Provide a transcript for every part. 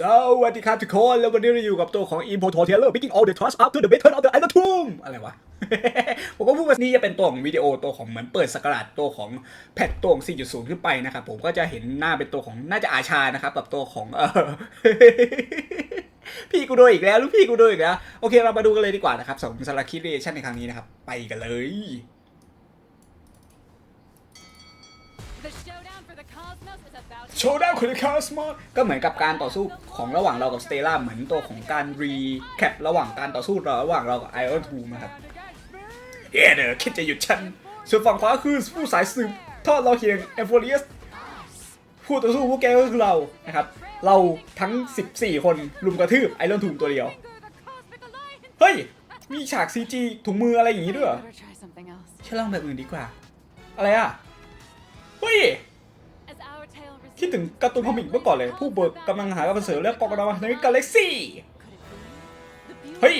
สวัสดีครับทุกคน แล้ววันนี้เราอยู่กับตัวของ Import Taylor Picking all the trust up to the better of the Island Tomb อะไรวะ ผมก็พูดว่านี่จะเป็นตัวของวิดีโอตัวของเหมือนเปิดสกราดตัวของแพทตัวของ 4.0 ขึ้นไปนะครับ ผมก็จะเห็นหน้าเป็นตัวของน่าจะอาชานะครับกับตัวของเออพี่กูโดนอีกแล้วลูกพี่กูโดนอีกแล้ว โอเคเรามาดูกันเลยดีกว่านะครับสำหรับสารคิดเรชั่นในครั้งนี้นะครับ ไปกันเลย โชว์ดาวคุณคาสมอก็เหมือนกับการต่อสู้ของระหว่างเรากับสเตล่าเหมือนตัวของการรีแคประหว่างการต่อสู้ระหว่างเรากับไอออนทูนะครับเฮ้เด้อคิดจะหยุดฉันส่วนฝั่งขวาคือผู้สายสืบทอดเราเคียงเอฟโฟเรียสผู้ต่อสู้พวกแกก็คือเรานะครับ เราทั้ง 14 คนลุมกระทืบไอรอนทูตัวเดียว เฮ้ย มีฉาก CG ถุงมืออะไรอย่างนี้ด้วยเหรอ Better try something else. ฉันลองแบบอื่นดีกว่า อะไรอะ เฮ้ย As our tale คิดถึงการ์ตูนคอมิกเมื่อก่อนเลย ผู้เบิกกำลังหากำลังเสริมและกองกำลังในกาแล็กซี่ เฮ้ย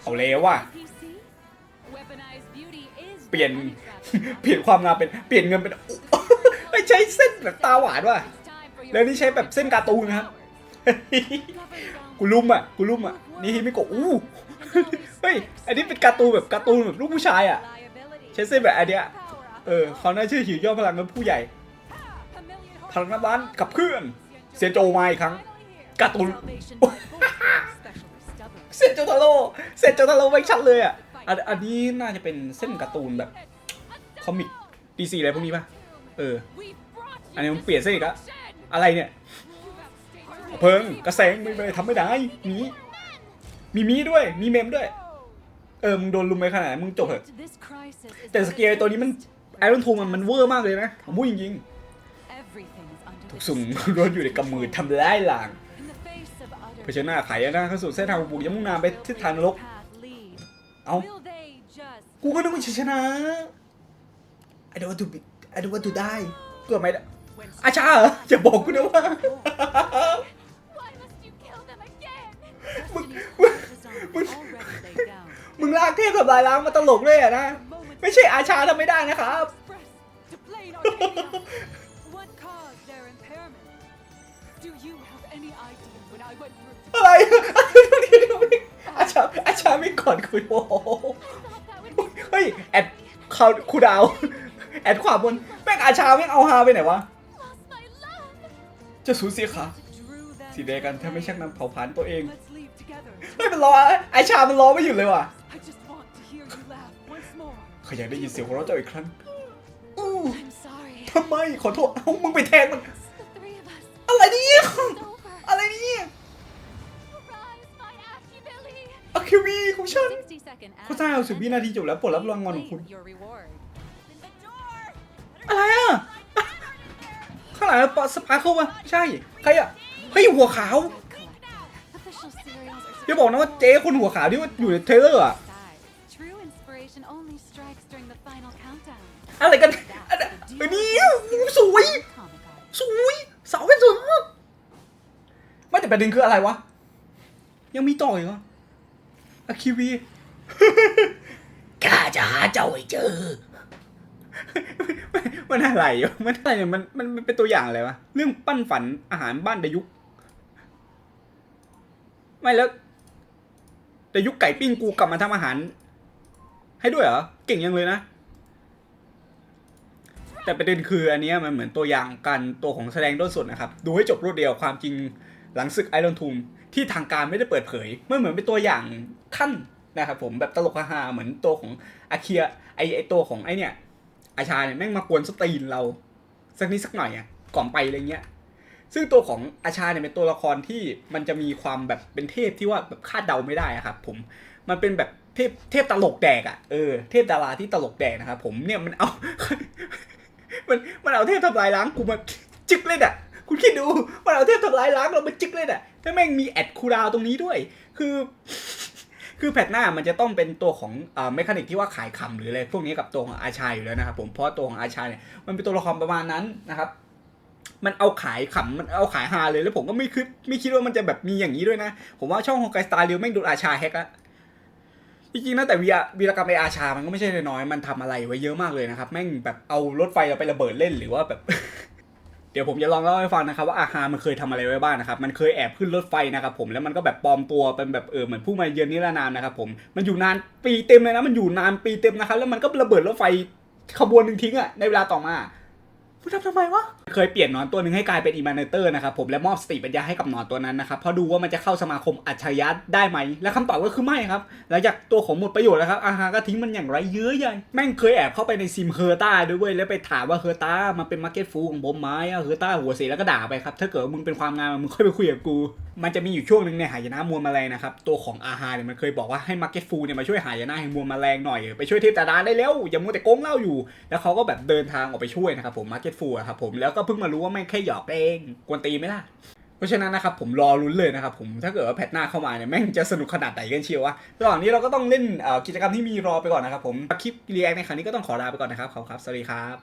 เอาแล้วว่ะ เปลี่ยน เปลี่ยนความงามเป็น เปลี่ยนเงินเป็นไม่ใช้เส้นแบบตาหวานว่ะแล้วนี่ใช้แบบเส้นการ์ตูนนะครับ กูลุ่มอะ กูลุ่มอะ นี่ฮิมิโกะอู้ เฮ้ย อันนี้เป็นการ์ตูนแบบการ์ตูนแบบลูกผู้ชายอะ ใช้เส้นแบบอันเนี้ย เออเขาน่าเชื่อถือย่อพลังกับผู้ใหญ่ พลังน้ำร้านกับเพื่อนเสียโจมาอีกครั้งการ์ตูนเซนโจทาโร่เซนโจทาโร่ไม่ชัดเลยอะอันนี้น่าจะเป็นเส้นการ์ตูนแบบคอมิกดีซีอะไรพวกนี้ป่ะเอออันนี้มันเปลี่ยนเส้นอีกแล้วอะไรเนี่ยเพิงกระแสงไม่ไปทำไม่ได้มีมีมีด้วยมีเมมด้วย เออมึงโดนลุมไปขนาดมึงจบเถอะแต่สเกลตัวนี้มันไอรอนทูมันมันเวอร์มากเลยนะผมพูดจริงๆ ทุกสุ่มล้วนอยู่ในกำมือทำร้ายหลางเผชิญหน้าไขนะเข้าสู่เส้นทางบุกยังมุ่งหน้าไปทิศทางนรกเอ้ากูก็นึกว่าจะชนะ I don't want to be I don't want to die เกือบไม่ได้อาชาเหรออย่าบอกกูนะว่ามึงลากเทพทำลายล้างมาตลกเลยอะนะ ไม่ใช่อาชาทำไม่ได้นะครับ Do you have any idea when I went through? อะไรอาชาอาชาไม่ก่อนคุยโอ้โห I thought that would be เฮ้ย แอดเขาคูดาว แอดขวาบน แม่งอาชาแม่งเอาฮาไปไหนวะ lost my love. จะสูญเสียขา Drew them สีแดงกันถ้าไม่ชักนำเผาผลาญตัวเอง Let's leave together. เฮ้ยมันรอไอชามันรอไม่หยุดเลยว่ะ I just want to hear you laugh once more. เขาอยากได้ยินเสียงหัวเราะเจ้าอีกครั้งอู้ I'm sorry. ทำไมขอโทษ เอ้ามึงไปแทงมัน คิวีของฉัน60 second โฆษณาเอาสิบวินาทีจบแล้วปลดรับรางวัลของคุณ Your reward. In the door. อะไรอะ ข้างหลังปะสปาร์เคิลวะใช่ ใครอะ เฮ้ยหัวขาว Collected. Official cereals are อย่าบอกนะว่าเจ๊คนหัวขาวที่ว่าอยู่ในเทรลเลอร์อะ Besides, True inspiration only strikes during the final countdown. อะไรกันอันนั้นอันนี้สวย Comic art. สวยสาวเป็นสวยมากไม่แต่ประเด็นคืออะไรวะ ยังมีต่ออีกเหรอ อะคิวีข้าจะหาเจ้าให้เจอ มันอะไรวะมันอะไรเนี่ยมันมันมันเป็นตัวอย่างอะไรวะ เรื่องปั้นฝันอาหารบ้านดยุก ไม่แล้วดยุกไก่ปิ้งกูกลับมาทำอาหาร ให้ด้วยเหรอ เก่งยังเลยนะ แต่ประเด็นคืออันเนี้ยมันเหมือนตัวอย่างการตัวของแสดงต้นสดนะครับ ดูให้จบรวดเดียวความจริง หลังศึกไอรอนทูมที่ทางการไม่ได้เปิดเผยมันเหมือนเป็นตัวอย่างขั้นนะครับผมแบบตลกฮาเหมือนตัวของอาเคียไอไอตัวของไอเนี่ยอาชาเนี่ยแม่งมากวนสตรีนเรา สักนิดสักหน่อยอะก่อนไปอะไรเงี้ยซึ่งตัวของอาชาเนี่ยเป็นตัวละครที่มันจะมีความแบบเป็นเทพที่ว่าแบบคาดเดาไม่ได้อะครับผมมันเป็นแบบเทพเทพตลกแดกอะเออเทพดาราที่ตลกแดกนะครับผมเนี่ยมันเอา มันมันเอาเทพทำลายล้างกูมาจึกเลยอะ คุณคิดดูมันเอาเทพทำลายล้างเรามาจึกเลยอะถ้าแม่งมีแอดคูดาวตรงนี้ด้วย คือ คือแพทหน้ามันจะต้องเป็นตัวของอ่าเมคานิกที่ว่าขายคำหรืออะไรพวกนี้กับตัวของอาชาอยู่แล้วนะครับผมเพราะตัวของอาชาเนี่ยมันเป็นตัวละครประมาณนั้นนะครับมันเอาขายขำมันเอาขายฮาเลยแล้วผมก็ไม่คิดไม่คิดว่ามันจะแบบมีอย่างนี้ด้วยนะ ผมว่าช่องของไกสตาร์เรียวแม่งโดนอาชาแฮกอะจริงๆนะแต่วีรวีรกรรมไออาชามันก็ไม่ใช่น้อยมันทำอะไรไว้เยอะมากเลยนะครับ แม่งแบบเอารถไฟเราไประเบิดเล่นหรือว่าแบบ เดี๋ยวผมจะลองเล่าให้ฟังนะครับว่าอาฮามันเคยทำอะไรไว้บ้างนะครับ มันเคยแอบขึ้นรถไฟนะครับผม แล้วมันก็แบบปลอมตัวเป็นแบบเออเหมือนผู้มาเยือนนิรนามนะครับผม มันอยู่นานปีเต็มเลยนะ มันอยู่นานปีเต็มนะครับ แล้วมันก็ระเบิดรถไฟขบวนหนึ่งทิ้งอะในเวลาต่อมา พูทำทำไมวะ เคยเปลี่ยนนอนตัวหนึ่งให้กลายเป็นอีมานเตอร์นะครับผมและมอบสติปัญญาให้กับนอนตัวนั้นนะครับเพราะดูว่ามันจะเข้าสมาคมอัจฉริยะได้ไหม และคำตอบก็คือไม่ครับหลังจากตัวของหมดประโยชน์แล้วครับอาหาก็ทิ้งมันอย่างไรเยอะใหญ่แม่งเคยแอบเข้าไปในซิมเฮอร์ต้าด้วยเว้ยแล้วไปถามว่าเฮอร์ต้ามันเป็นมาร์เก็ตฟูของผมไหมเฮอร์ต้าหัวเสียแล้วก็ด่าไปครับถ้าเกิดมึงเป็นความงามมึงค่อยไปคุยกับกู มันจะมีอยู่ช่วงหนึ่งในหายนะมวลแมลงนะครับ ตัวของอาฮาเนี่ยมันเคยบอกว่าให้มาร์เก็ตฟูเนี่ยมาช่วยหายนะแห่งมวลแมลงหน่อยไปช่วยเทพตาดาได้แล้วอย่ามัวแต่โกงเล่าอยู่ แล้วเขาก็แบบเดินทางออกไปช่วยนะครับผมมาร์เก็ตฟูครับผมแล้วก็เพิ่งมารู้ว่าแม่งแค่หยอกเองกวนตีไหมล่ะเพราะฉะนั้นนะครับผมรอลุ้นเลยนะครับผมถ้าเกิดว่าแพทหน้าเข้ามาเนี่ยแม่งจะสนุกขนาดไหนกันเชียววะระหว่างนี้เราก็ต้องเล่นกิจกรรมที่มีรอไปก่อนนะครับผมคลิปเรีแอคในครั้งนี้ก็ต้องขอลาไปก่อนนะครับขอบครับสวัสดีครับ